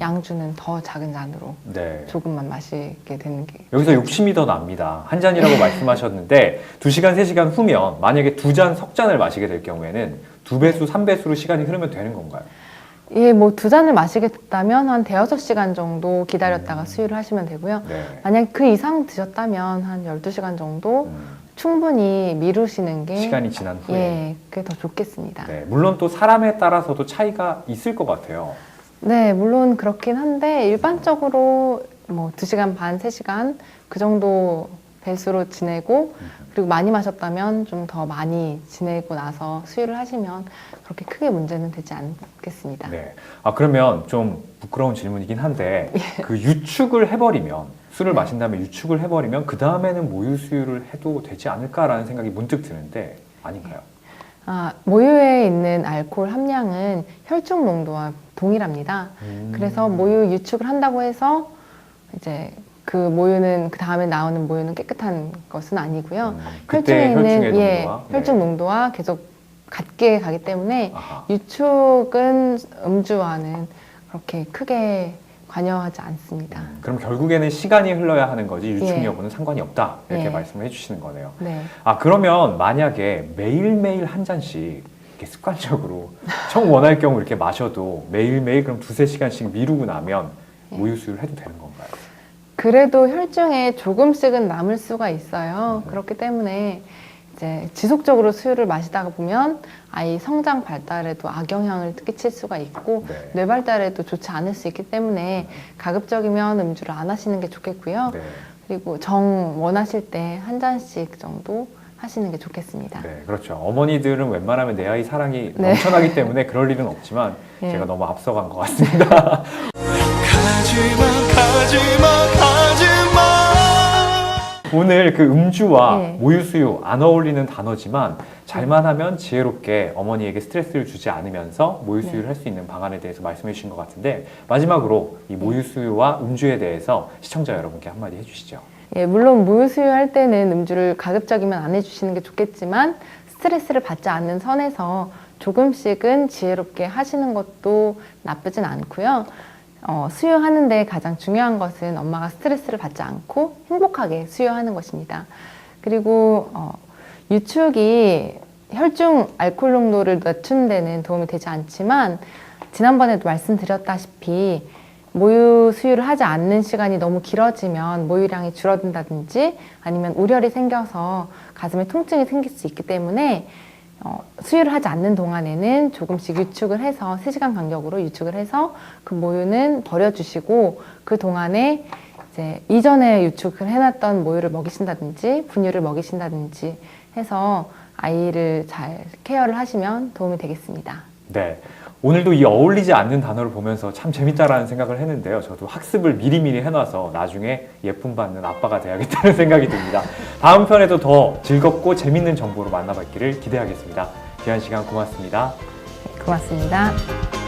양주는 더 작은 잔으로 네. 조금만 마시게 되는 게 여기서 욕심이 더 납니다. 한 잔이라고 말씀하셨는데 2시간, 3시간 후면 만약에 두 잔, 석 잔을 마시게 될 경우에는 두 배수, 삼 배수로 시간이 흐르면 되는 건가요? 예, 뭐 두 잔을 마시게 됐다면 한 대여섯 시간 정도 기다렸다가 음. 수유를 하시면 되고요. 네. 만약 그 이상 드셨다면 한 12시간 정도 음, 충분히 미루시는 게 시간이 지난 후에. 예, 그게 더 좋겠습니다. 네. 네, 물론 또 사람에 따라서도 차이가 있을 것 같아요. 네, 물론 그렇긴 한데 일반적으로 뭐 2시간 반, 3시간 그 정도 배수로 지내고 그리고 많이 마셨다면 좀 더 많이 지내고 나서 수유를 하시면 그렇게 크게 문제는 되지 않겠습니다. 네. 아, 그러면 좀 부끄러운 질문이긴 한데 그 유축을 해버리면 술을 네. 마신 다음에 유축을 해버리면 그 다음에는 모유 수유를 해도 되지 않을까라는 생각이 문득 드는데 아닌가요? 아, 모유에 있는 알코올 함량은 혈중 농도와 동일합니다. 음. 그래서 모유 유축을 한다고 해서 이제 그 모유는 그 다음에 나오는 모유는 깨끗한 것은 아니고요. 음, 혈중에 있는 예, 농도와 혈중 네. 농도와 계속 같게 가기 때문에 아하. 유축은 음주와는 그렇게 크게 관여하지 않습니다. 음, 그럼 결국에는 시간이 흘러야 하는 거지 예. 여부는 상관이 없다 이렇게 예. 말씀을 해주시는 거네요. 네. 아 그러면 만약에 매일매일 한 잔씩 이렇게 습관적으로 정 원할 경우 이렇게 마셔도 매일매일 그럼 두세 시간씩 미루고 나면 예. 모유 수유를 해도 되는 건가요? 그래도 혈중에 조금씩은 남을 수가 있어요. 음. 그렇기 때문에 이제 지속적으로 수유를 마시다가 보면 아이 성장 발달에도 악영향을 끼칠 수가 있고 네. 뇌 발달에도 좋지 않을 수 있기 때문에 가급적이면 음주를 안 하시는 게 좋겠고요. 네. 그리고 정 원하실 때 한 잔씩 정도 하시는 게 좋겠습니다. 네, 그렇죠. 어머니들은 웬만하면 내 아이 사랑이 네. 넘쳐나기 때문에 그럴 일은 없지만 예. 제가 너무 앞서간 것 같습니다. 오늘 그 음주와 네. 모유 수유 안 어울리는 단어지만 잘만 하면 지혜롭게 어머니에게 스트레스를 주지 않으면서 모유 수유를 네. 할수 있는 방안에 대해서 말씀해 주신 것 같은데 마지막으로 이 모유 수유와 음주에 대해서 시청자 여러분께 한마디 해주시죠. 예, 물론 모유 수유 할 때는 음주를 가급적이면 안 해주시는 게 좋겠지만 스트레스를 받지 않는 선에서 조금씩은 지혜롭게 하시는 것도 나쁘진 않고요. 어, 수유하는데 가장 중요한 것은 엄마가 스트레스를 받지 않고 행복하게 수유하는 것입니다. 그리고 어, 유축이 혈중 알코올 농도를 낮추는 데는 도움이 되지 않지만 지난번에도 말씀드렸다시피 모유 수유를 하지 않는 시간이 너무 길어지면 모유량이 줄어든다든지 아니면 우열이 생겨서 가슴에 통증이 생길 수 있기 때문에 어, 수유를 하지 않는 동안에는 조금씩 유축을 해서 3시간 간격으로 유축을 해서 그 모유는 버려주시고 그 동안에 이제 이전에 유축을 해놨던 모유를 먹이신다든지 분유를 먹이신다든지 해서 아이를 잘 케어를 하시면 도움이 되겠습니다. 네. 오늘도 이 어울리지 않는 단어를 보면서 참 재밌다라는 생각을 했는데요. 저도 학습을 미리미리 해놔서 나중에 예쁨 받는 아빠가 돼야겠다는 생각이 듭니다. 다음 편에도 더 즐겁고 재밌는 정보로 만나뵙기를 기대하겠습니다. 귀한 시간 고맙습니다. 고맙습니다.